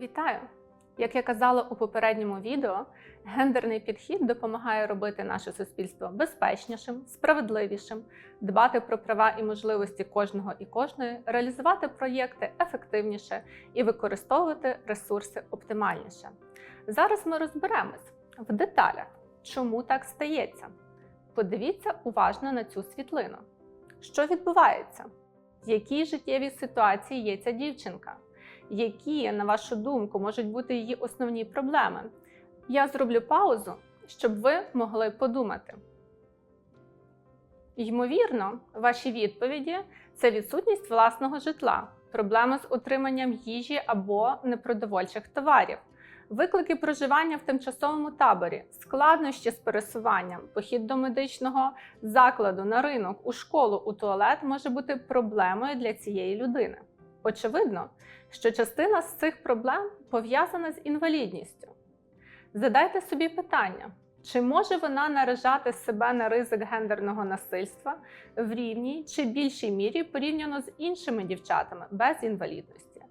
Вітаю! Як я казала у попередньому відео, гендерний підхід допомагає робити наше суспільство безпечнішим, справедливішим, дбати про права і можливості кожного і кожної, реалізувати проєкти ефективніше і використовувати ресурси оптимальніше. Зараз ми розберемось в деталях, чому так стається. Подивіться уважно на цю світлину. Що відбувається? В якій життєвій ситуації є ця дівчинка? Які, на вашу думку, можуть бути її основні проблеми. Я зроблю паузу, щоб ви могли подумати. Ймовірно, ваші відповіді це відсутність власного житла, проблеми з отриманням їжі або непродовольчих товарів, виклики проживання в тимчасовому таборі, складнощі з пересуванням, похід до медичного закладу на ринок, у школу, у туалет може бути проблемою для цієї людини. Очевидно, що частина з цих проблем пов'язана з інвалідністю. Задайте собі питання, чи може вона наражати себе на ризик гендерного насильства в рівній чи більшій мірі порівняно з іншими дівчатами без інвалідності?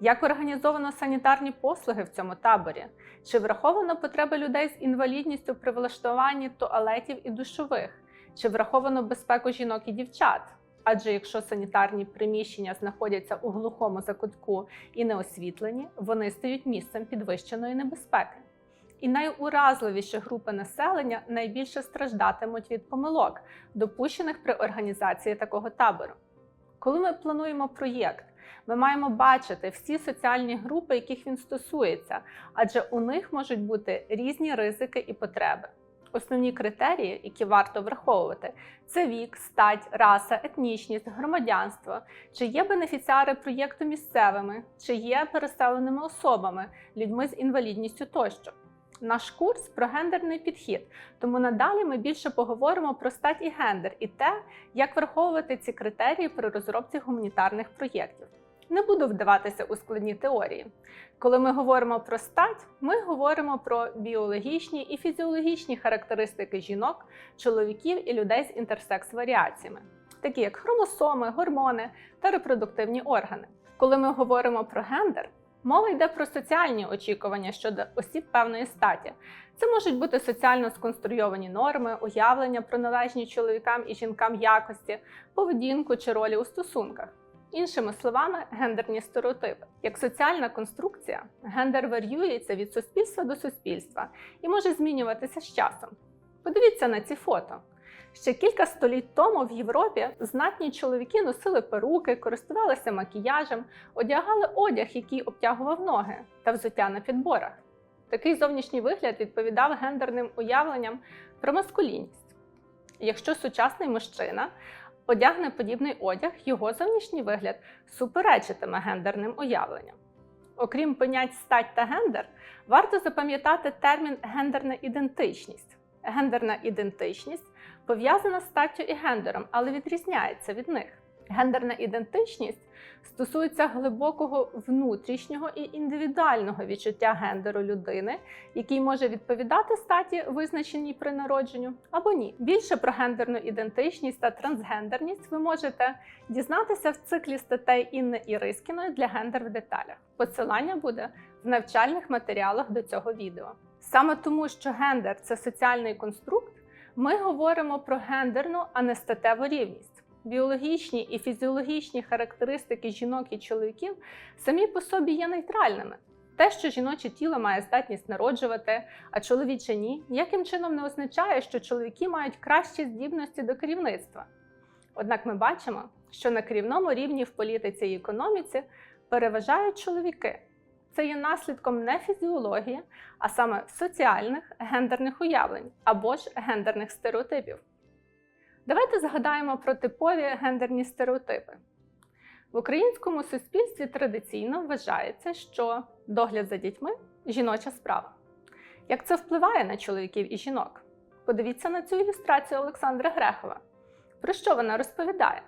Як організовано санітарні послуги в цьому таборі? Чи враховано потреби людей з інвалідністю при влаштуванні туалетів і душових? Чи враховано безпеку жінок і дівчат? Адже якщо санітарні приміщення знаходяться у глухому закутку і не освітлені, вони стають місцем підвищеної небезпеки. І найуразливіші групи населення найбільше страждатимуть від помилок, допущених при організації такого табору. Коли ми плануємо проєкт, ми маємо бачити всі соціальні групи, яких він стосується, адже у них можуть бути різні ризики і потреби. Основні критерії, які варто враховувати, це вік, стать, раса, етнічність, громадянство, чи є бенефіціари проєкту місцевими, чи є переселеними особами, людьми з інвалідністю тощо. Наш курс про гендерний підхід, тому надалі ми більше поговоримо про стать і гендер і те, як враховувати ці критерії при розробці гуманітарних проєктів. Не буду вдаватися у складні теорії. Коли ми говоримо про стать, ми говоримо про біологічні і фізіологічні характеристики жінок, чоловіків і людей з інтерсекс-варіаціями, такі як хромосоми, гормони та репродуктивні органи. Коли ми говоримо про гендер, мова йде про соціальні очікування щодо осіб певної статі. Це можуть бути соціально сконструйовані норми, уявлення про належні чоловікам і жінкам якості, поведінку чи ролі у стосунках. Іншими словами, гендерні стереотипи. Як соціальна конструкція, гендер варіюється від суспільства до суспільства і може змінюватися з часом. Подивіться на ці фото. Ще кілька століть тому в Європі знатні чоловіки носили перуки, користувалися макіяжем, одягали одяг, який обтягував ноги, та взуття на підборах. Такий зовнішній вигляд відповідав гендерним уявленням про маскулінність. Якщо сучасний мужчина одягне подібний одяг, його зовнішній вигляд суперечитиме гендерним уявленням. Окрім понять стать та гендер, варто запам'ятати термін гендерна ідентичність. Гендерна ідентичність пов'язана з статтю і гендером, але відрізняється від них. Гендерна ідентичність стосується глибокого внутрішнього і індивідуального відчуття гендеру людини, який може відповідати статі, визначеній при народженню, або ні. Більше про гендерну ідентичність та трансгендерність ви можете дізнатися в циклі статей Інни Ірискіної для гендер в деталях. Посилання буде в навчальних матеріалах до цього відео. Саме тому, що гендер це соціальний конструкт, ми говоримо про гендерну, а не статеву рівність. Біологічні і фізіологічні характеристики жінок і чоловіків самі по собі є нейтральними. Те, що жіноче тіло має здатність народжувати, а чоловіче ні, ніяким чином не означає, що чоловіки мають кращі здібності до керівництва. Однак ми бачимо, що на керівному рівні в політиці і економіці переважають чоловіки. Це є наслідком не фізіології, а саме соціальних гендерних уявлень або ж гендерних стереотипів. Давайте згадаємо про типові гендерні стереотипи. В українському суспільстві традиційно вважається, що догляд за дітьми жіноча справа. Як це впливає на чоловіків і жінок? Подивіться на цю ілюстрацію Олександра Грехова. Про що вона розповідає?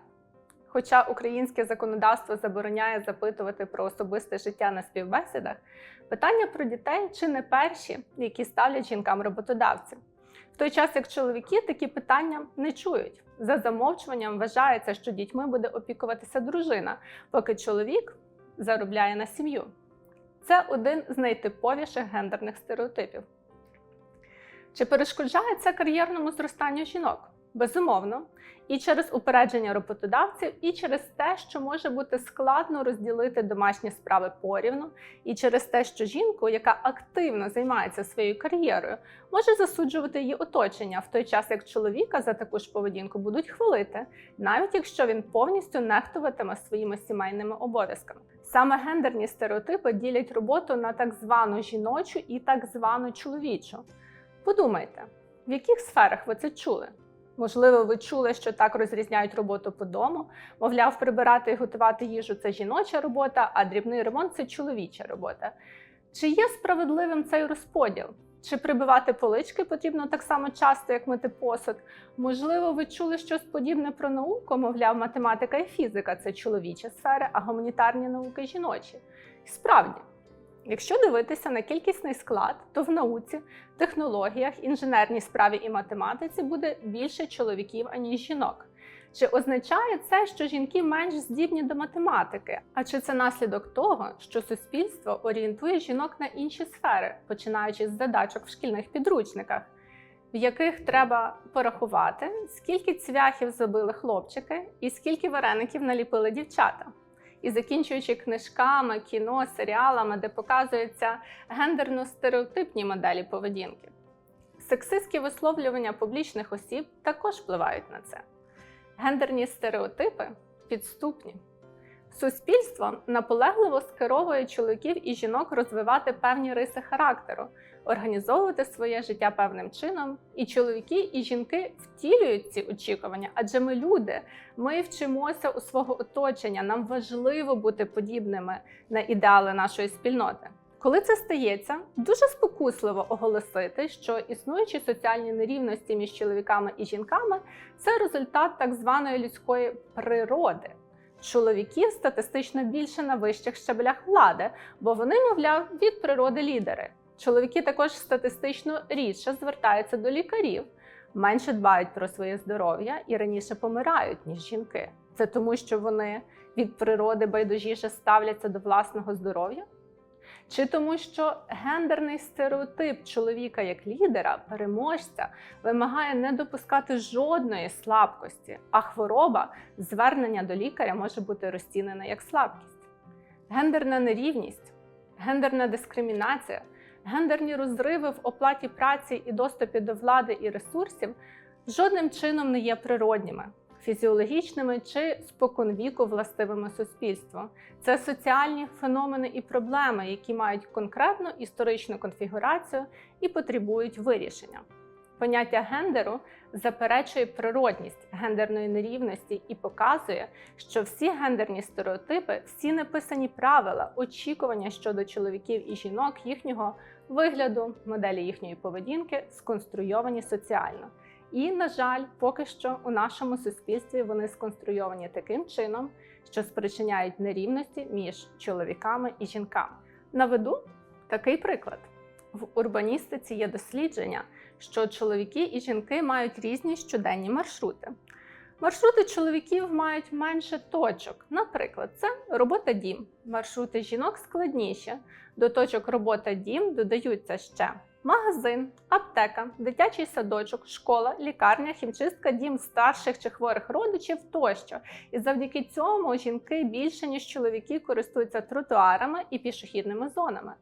Хоча українське законодавство забороняє запитувати про особисте життя на співбесідах, питання про дітей чи не перші, які ставлять жінкам роботодавці. Той час як чоловіки такі питання не чують. За замовчуванням вважається, що дітьми буде опікуватися дружина, поки чоловік заробляє на сім'ю. Це один з найтиповіших гендерних стереотипів. Чи перешкоджає це кар'єрному зростанню жінок? Безумовно, і через упередження роботодавців, і через те, що може бути складно розділити домашні справи порівну, і через те, що жінку, яка активно займається своєю кар'єрою, може засуджувати її оточення, в той час як чоловіка за таку ж поведінку будуть хвалити, навіть якщо він повністю нехтуватиме своїми сімейними обов'язками. Саме гендерні стереотипи ділять роботу на так звану жіночу і так звану чоловічу. Подумайте, в яких сферах ви це чули? Можливо, ви чули, що так розрізняють роботу по дому. Мовляв, прибирати і готувати їжу це жіноча робота, а дрібний ремонт це чоловіча робота. Чи є справедливим цей розподіл? Чи прибивати полички потрібно так само часто, як мити посуд? Можливо, ви чули щось подібне про науку, мовляв, математика і фізика це чоловічі сфери, а гуманітарні науки жіночі. Справді, Якщо дивитися на кількісний склад, то в науці, технологіях, інженерній справі і математиці буде більше чоловіків, аніж жінок. Чи означає це, що жінки менш здібні до математики? А чи це наслідок того, що суспільство орієнтує жінок на інші сфери, починаючи з задачок в шкільних підручниках, в яких треба порахувати, скільки цвяхів забили хлопчики і скільки вареників наліпили дівчата? І закінчуючи книжками, кіно, серіалами, де показуються гендерно-стереотипні моделі поведінки. Сексистські висловлювання публічних осіб також впливають на це. Гендерні стереотипи підступні. Суспільство наполегливо скеровує чоловіків і жінок розвивати певні риси характеру, організовувати своє життя певним чином. І чоловіки і жінки втілюють ці очікування, адже ми люди, ми вчимося у свого оточення. Нам важливо бути подібними на ідеали нашої спільноти. Коли це стається, дуже спокусливо оголосити, що існуючі соціальні нерівності між чоловіками і жінками це результат так званої людської природи. Чоловіків статистично більше на вищих щаблях влади, бо вони, мовляв, від природи лідери. Чоловіки також статистично рідше звертаються до лікарів, менше дбають про своє здоров'я і раніше помирають, ніж жінки. Це тому, що вони від природи байдужіше ставляться до власного здоров'я? Чи тому, що гендерний стереотип чоловіка як лідера, переможця, вимагає не допускати жодної слабкості, а хвороба звернення до лікаря може бути розцінена як слабкість. Гендерна нерівність, гендерна дискримінація, гендерні розриви в оплаті праці і доступі до влади і ресурсів жодним чином не є природніми фізіологічними чи споконвіку властивими суспільству. Це соціальні феномени і проблеми, які мають конкретну історичну конфігурацію і потребують вирішення. Поняття гендеру заперечує природність гендерної нерівності і показує, що всі гендерні стереотипи, всі неписані правила, очікування щодо чоловіків і жінок, їхнього вигляду, моделі їхньої поведінки сконструйовані соціально. І, на жаль, поки що у нашому суспільстві вони сконструйовані таким чином, що спричиняють нерівності між чоловіками і жінками. Наведу такий приклад: в урбаністиці є дослідження, що чоловіки і жінки мають різні щоденні маршрути. Маршрути чоловіків мають менше точок. Наприклад, це робота дім. Маршрути жінок складніші. До точок робота дім додаються ще магазин, аптека, дитячий садочок, школа, лікарня, хімчистка, дім старших чи хворих родичів тощо. І завдяки цьому жінки більше ніж чоловіки користуються тротуарами і пішохідними зонами.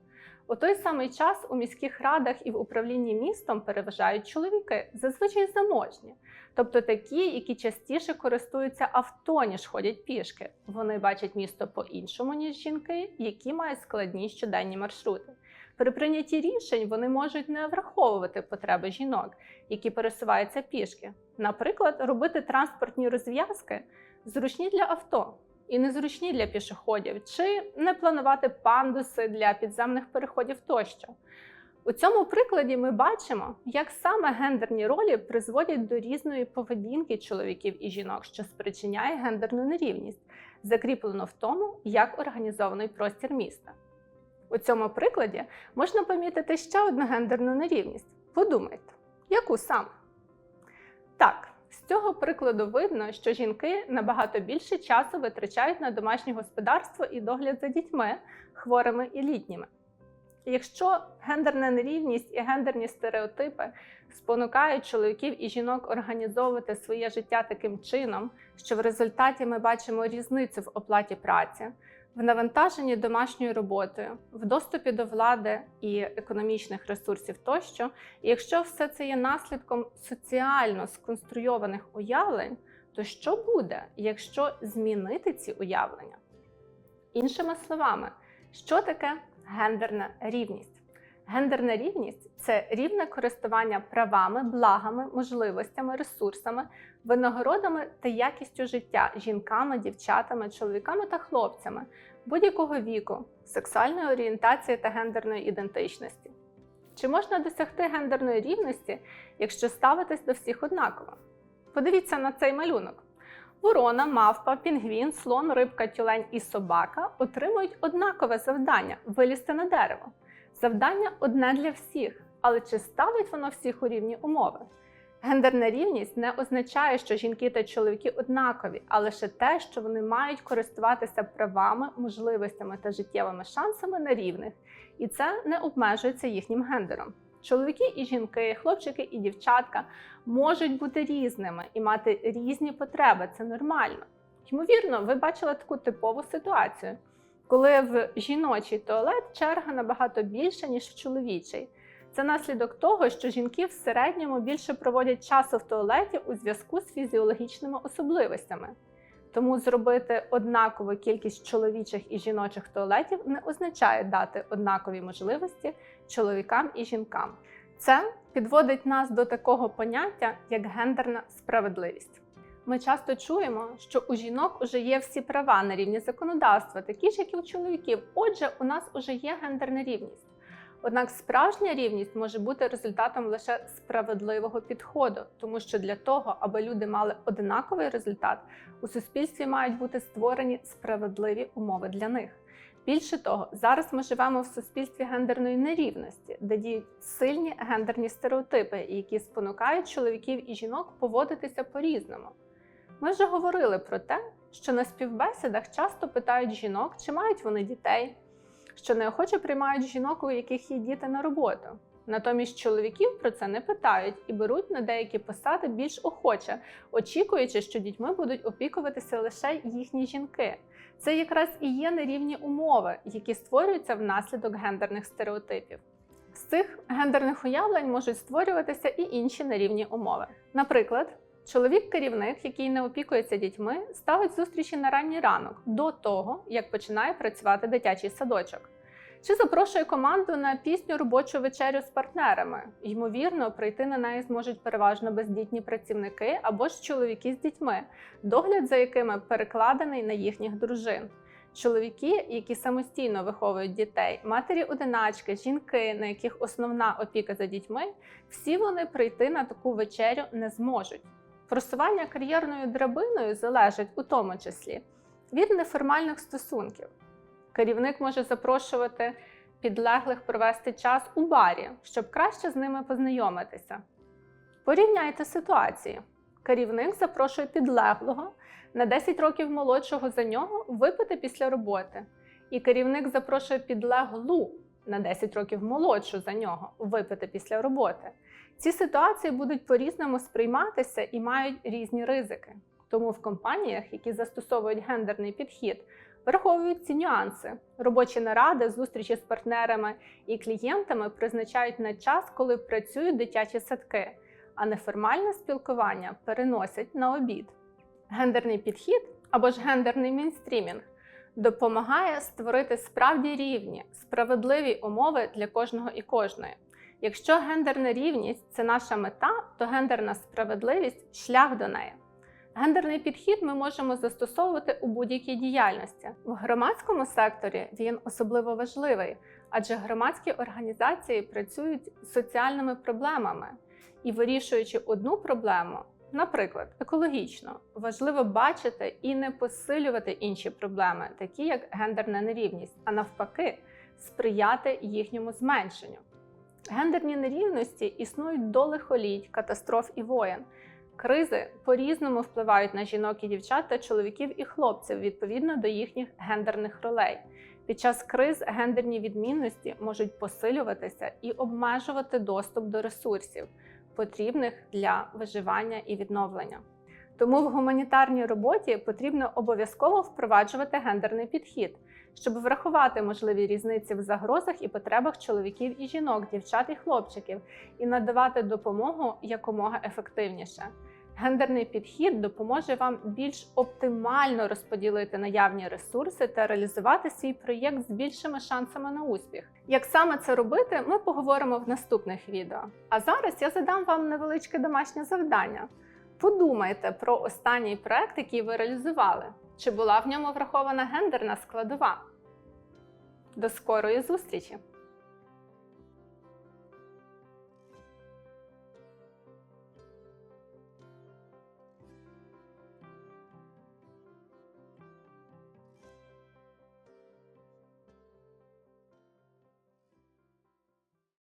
У той самий час у міських радах і в управлінні містом переважають чоловіки, зазвичай заможні, тобто такі, які частіше користуються авто, ніж ходять пішки. Вони бачать місто по-іншому, ніж жінки, які мають складні щоденні маршрути. При прийнятті рішень вони можуть не враховувати потреби жінок, які пересуваються пішки. Наприклад, робити транспортні розв'язки зручні для авто і незручні для пішоходів, чи не планувати пандуси для підземних переходів тощо. У цьому прикладі ми бачимо, як саме гендерні ролі призводять до різної поведінки чоловіків і жінок, що спричиняє гендерну нерівність, закріплено в тому, як організований простір міста. У цьому прикладі можна помітити ще одну гендерну нерівність. Подумайте, яку саме? Так, з цього прикладу видно, що жінки набагато більше часу витрачають на домашнє господарство і догляд за дітьми, хворими і літніми. Якщо гендерна нерівність і гендерні стереотипи спонукають чоловіків і жінок організовувати своє життя таким чином, що в результаті ми бачимо різницю в оплаті праці, в навантаженні домашньою роботою, в доступі до влади і економічних ресурсів тощо, і якщо все це є наслідком соціально сконструйованих уявлень, то що буде, якщо змінити ці уявлення? Іншими словами, що таке гендерна рівність? Гендерна рівність це рівне користування правами, благами, можливостями, ресурсами, винагородами та якістю життя жінками, дівчатами, чоловіками та хлопцями будь-якого віку, сексуальної орієнтації та гендерної ідентичності. Чи можна досягти гендерної рівності, якщо ставитись до всіх однаково? Подивіться на цей малюнок. Ворона, мавпа, пінгвін, слон, рибка, тюлень і собака отримують однакове завдання вилізти на дерево. Завдання одне для всіх, але чи ставить воно всіх у рівні умови? Гендерна рівність не означає, що жінки та чоловіки однакові, а лише те, що вони мають користуватися правами, можливостями та життєвими шансами на рівних, і це не обмежується їхнім гендером. Чоловіки і жінки, хлопчики і дівчатка можуть бути різними і мати різні потреби. Це нормально. Ймовірно, ви бачили таку типову ситуацію, коли в жіночий туалет черга набагато більша, ніж в чоловічий. Це наслідок того, що жінки в середньому більше проводять часу в туалеті у зв'язку з фізіологічними особливостями. Тому зробити однакову кількість чоловічих і жіночих туалетів не означає дати однакові можливості чоловікам і жінкам. Це підводить нас до такого поняття, як гендерна справедливість. Ми часто чуємо, що у жінок уже є всі права на рівні законодавства, такі ж, як і у чоловіків. Отже, у нас уже є гендерна рівність. Однак справжня рівність може бути результатом лише справедливого підходу, тому що для того, аби люди мали однаковий результат, у суспільстві мають бути створені справедливі умови для них. Більше того, зараз ми живемо в суспільстві гендерної нерівності, де діють сильні гендерні стереотипи, які спонукають чоловіків і жінок поводитися по-різному. Ми вже говорили про те, що на співбесідах часто питають жінок, чи мають вони дітей що неохоче приймають жінок, у яких є діти на роботу. Натомість чоловіків про це не питають і беруть на деякі посади більш охоче, очікуючи, що дітьми будуть опікуватися лише їхні жінки. Це якраз і є нерівні умови, які створюються внаслідок гендерних стереотипів. З цих гендерних уявлень можуть створюватися і інші нерівні умови. Наприклад, чоловік-керівник, який не опікується дітьми, ставить зустрічі на ранній ранок до того, як починає працювати дитячий садочок. Чи запрошує команду на пісню робочу вечерю з партнерами? Ймовірно, прийти на неї зможуть переважно бездітні працівники або ж чоловіки з дітьми, догляд за якими перекладений на їхніх дружин. Чоловіки, які самостійно виховують дітей, матері-одиначки, жінки, на яких основна опіка за дітьми, всі вони прийти на таку вечерю не зможуть. Просування кар'єрною драбиною залежить у тому числі від неформальних стосунків. Керівник може запрошувати підлеглих провести час у барі, щоб краще з ними познайомитися. Порівняйте ситуації. Керівник запрошує підлеглого на 10 років молодшого за нього випити після роботи. І керівник запрошує підлеглу на 10 років молодшу за нього випити після роботи. Ці ситуації будуть по-різному сприйматися і мають різні ризики. Тому в компаніях, які застосовують гендерний підхід, враховують ці нюанси. Робочі наради, зустрічі з партнерами і клієнтами призначають на час, коли працюють дитячі садки, а неформальне спілкування переносять на обід. Гендерний підхід або ж гендерний мінстрімінг допомагає створити справді рівні, справедливі умови для кожного і кожної. Якщо гендерна рівність це наша мета, то гендерна справедливість шлях до неї. Гендерний підхід ми можемо застосовувати у будь-якій діяльності. В громадському секторі він особливо важливий, адже громадські організації працюють з соціальними проблемами і вирішуючи одну проблему, наприклад, екологічно, важливо бачити і не посилювати інші проблеми, такі як гендерна нерівність, а навпаки, сприяти їхньому зменшенню. Гендерні нерівності існують до лихоліть, катастроф і воєн. Кризи по-різному впливають на жінок і дівчат та чоловіків і хлопців відповідно до їхніх гендерних ролей. Під час криз гендерні відмінності можуть посилюватися і обмежувати доступ до ресурсів, потрібних для виживання і відновлення. Тому в гуманітарній роботі потрібно обов'язково впроваджувати гендерний підхід, щоб врахувати можливі різниці в загрозах і потребах чоловіків і жінок, дівчат і хлопчиків, і надавати допомогу якомога ефективніше. Гендерний підхід допоможе вам більш оптимально розподілити наявні ресурси та реалізувати свій проєкт з більшими шансами на успіх. Як саме це робити, ми поговоримо в наступних відео. А зараз я задам вам невеличке домашнє завдання. Подумайте про останній проект, який ви реалізували. Чи була в ньому врахована гендерна складова? До скорої зустрічі!